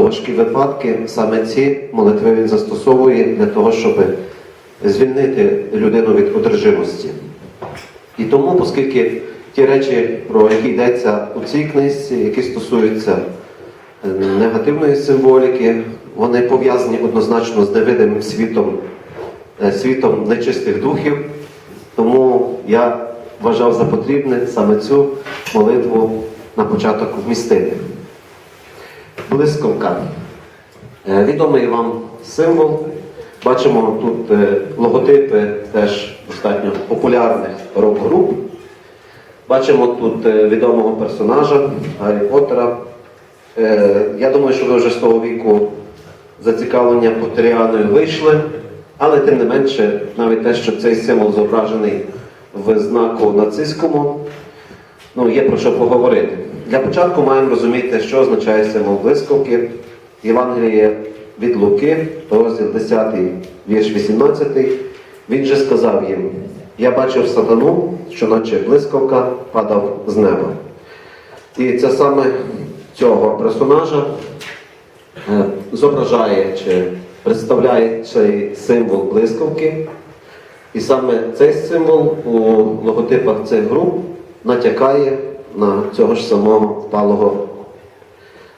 Важкі випадки саме ці молитви він застосовує для того, щоб звільнити людину від одержимості. І тому, оскільки ті речі, про які йдеться у цій книжці, які стосуються е, негативної символіки, вони пов'язані однозначно з невидимим світом, е, світом нечистих духів. Тому я вважав за потрібне саме цю молитву на початок вмістити. Блискавка. Е, Відомий вам символ. Бачимо тут е, логотипи теж достатньо популярних рок-груп. Бачимо тут е, відомого персонажа Гаррі Поттера. Я думаю, що ви вже з того віку зацікавлення Поттеріаною вийшли, але тим не менше, навіть те, що цей символ зображений в знаку нацистському, ну, є про що поговорити. Для початку маємо розуміти, що означає символ блискавки. Євангеліє від Луки, розділ 10, вірш 18. Він же сказав їм: Я бачив сатану, що наче блискавка падав з неба. І це саме цього персонажа е, зображає чи представляє цей символ блискавки. І саме цей символ у логотипах цих груп натякає на цього ж самого впалого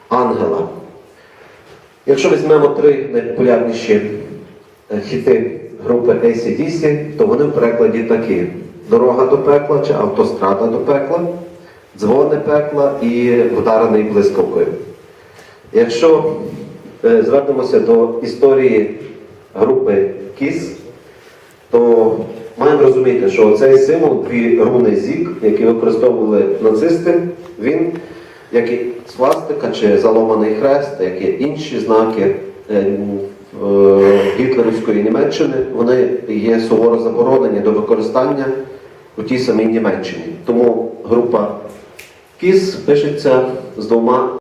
ангела. Якщо візьмемо три найпопулярніші е, хіти групи ACDC, то вони в перекладі такі: Дорога до пекла чи автострада до пекла, дзвони пекла і вдарений блискавкою. Якщо е, звернемося до історії групи KISS, то маємо розуміти, що цей символ, дві руни зік, які використовували нацисти, він, як і свастика чи заломаний хрест, як і інші знаки е, е, гітлерівської Німеччини, вони є суворо заборонені до використання у тій самій Німеччині. Тому група КІС пишеться з двома